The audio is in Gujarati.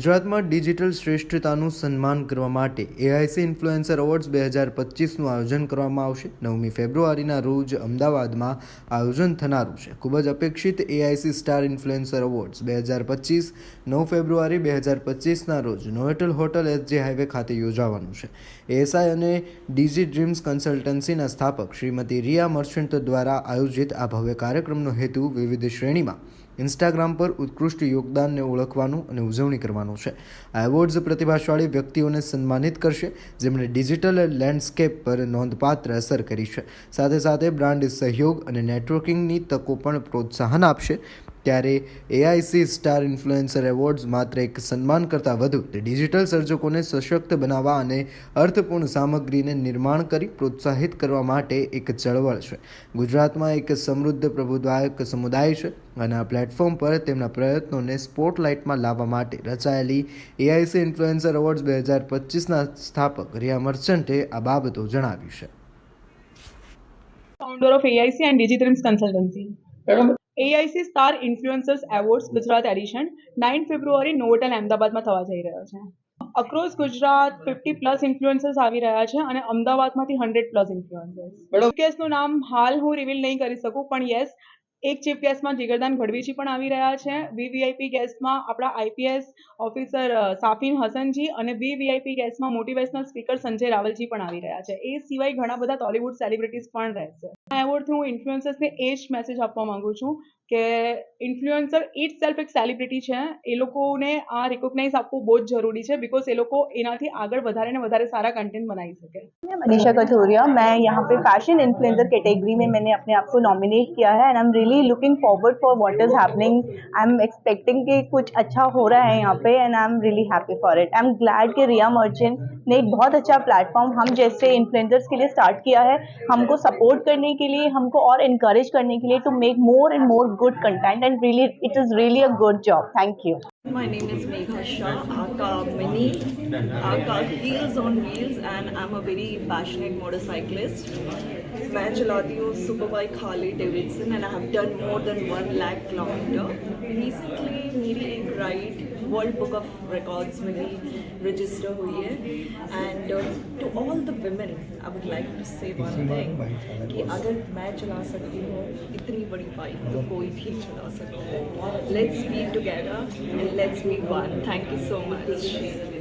ગુજરાતમાં ડિજિટલ શ્રેષ્ઠતાનું સન્માન કરવા માટે એઆઈસી ઇન્ફ્લુએન્સર એવોર્ડ્સ બે હજાર પચીસનું આયોજન કરવામાં આવશે. નવમી ફેબ્રુઆરીના રોજ અમદાવાદમાં આયોજન થનારું છે. ખૂબ જ અપેક્ષિત એઆઈસી સ્ટાર ઇન્ફ્લુએન્સર એવોર્ડ્સ બે હજાર પચીસ, નવ ફેબ્રુઆરી બે હજાર પચીસના રોજ નોવેટલ હોટલ એસજે હાઈવે ખાતે યોજાવાનું છે. એએસઆઈ અને ડીજી ડ્રીમ્સ કન્સલ્ટન્સીના સ્થાપક શ્રીમતી રિયા મર્ચન્ટ દ્વારા આયોજિત આ ભવ્ય કાર્યક્રમનો હેતુ વિવિધ શ્રેણીમાં ઇન્સ્ટાગ્રામ પર ઉત્કૃષ્ટ યોગદાનને ઓળખવાનું અને ઉજવણી કરવાનું છે. આ એવોર્ડ્સ પ્રતિભાશાળી વ્યક્તિઓને સન્માનિત કરશે, જેમણે ડિજિટલ લેન્ડસ્કેપ પર નોંધપાત્ર અસર કરી છે. સાથે સાથે બ્રાન્ડ સહયોગ અને નેટવર્કિંગની તકો પણ પ્રોત્સાહન આપશે. ત્યારે એઆઈસી સ્ટાર ઇન્ફ્લુએન્સર એવોર્ડ્સ માત્ર એક સન્માન કરતાં વધુ, તે ડિજિટલ સર્જકોને સશક્ત બનાવવા અને અર્થપૂર્ણ સામગ્રીને નિર્માણ કરી પ્રોત્સાહિત કરવા માટે એક ચળવળ છે ગુજરાતમાં એક સમૃદ્ધ પ્રબુદ્ધાયક સમુદાય છે અને આ પ્લેટફોર્મ પર તેમના પ્રયત્નોને સ્પોટલાઇટમાં લાવવા માટે રચાયેલી એઆઈસી ઇન્ફ્લુએન્સર એવોર્ડ્સ બે હજાર પચીસના સ્થાપક રિયા મર્ચન્ટે આ બાબતો જણાવ્યું છે founder of AIC and digital Consultancy. AIC star influencers awards Gujarat edition nine February Novotel અમદાવાદમાં થવા જઈ રહ્યો છે. Across Gujarat fifty plus influencers આવી રહ્યા છે અને અમદાવાદમાંથી હંડ્રેડ પ્લસ ઇન્ફ્લુએન્સર્સ કેસનું નામ હાલ હું રિવીલ નહીં કરી શકું પણ યસ એક ચીફ ગેસ્ટમાં જીગરદાન ગઢવીજી પણ આવી રહ્યા છે વીવીઆઈપી ગેસ્ટમાં આપણા આઈપીએસ ઓફિસર અ, સાફીન હસનજી અને વીવીઆઈપી ગેસ્ટમાં મોટિવેશનલ સ્પીકર સંજય રાવલજી પણ આવી રહ્યા છે એ સિવાય ઘણા બધા ટોલીવુડ સેલિબ્રિટીઝ પણ રહેશે આ એવોર્ડથી હું ઇન્ફ્લુએન્સર્સને એ જ મેસેજ આપવા માંગુ છું કે ઇન્ફ્લુએન્સર ઇટ સેલ્ફ એક સેલિબ્રિટી છે એ લોકોને આ રિકોગ્નાઇઝ આપવું બહુ જ જરૂરી છે બિકોઝ એ લોકો એનાથી આગળ વધારે ને વધારે સારા કન્ટેન્ટ બનાવી શકે मैं मनीषा कथोरिया मैं यहाँ पे फैशन इन्फ्लुएंसर कैटेगरी में मैंने अपने आप को नॉमिनेट किया है and I am really looking forward for what is happening I am expecting कि कुछ अच्छा हो रहा है यहाँ पे and I am really happy for it I am glad कि रिया मर्चेंट ने एक बहुत अच्छा प्लेटफॉर्म हम जैसे इन्फ्लुएंसर्स के लिए स्टार्ट किया है हमको सपोर्ट करने के लिए हमको और इनकरेज करने के लिए to make more and more good content and really it is really a good job thank you My name is Megha Shah, aka Mini, aka Heels on Wheels, and I'm a very passionate motorcyclist. मैं चलाती हूँ super bike Harley Davidson and I have done more than one lakh kilometre recently मेरी एक ride world book of records में भी रजिस्टर हुई है and to all the women I would like to say one thing कि अगर मैं चला सकती हूँ इतनी बड़ी बाइक तो कोई भी चला सकता है let's be together and let's be one thank you so much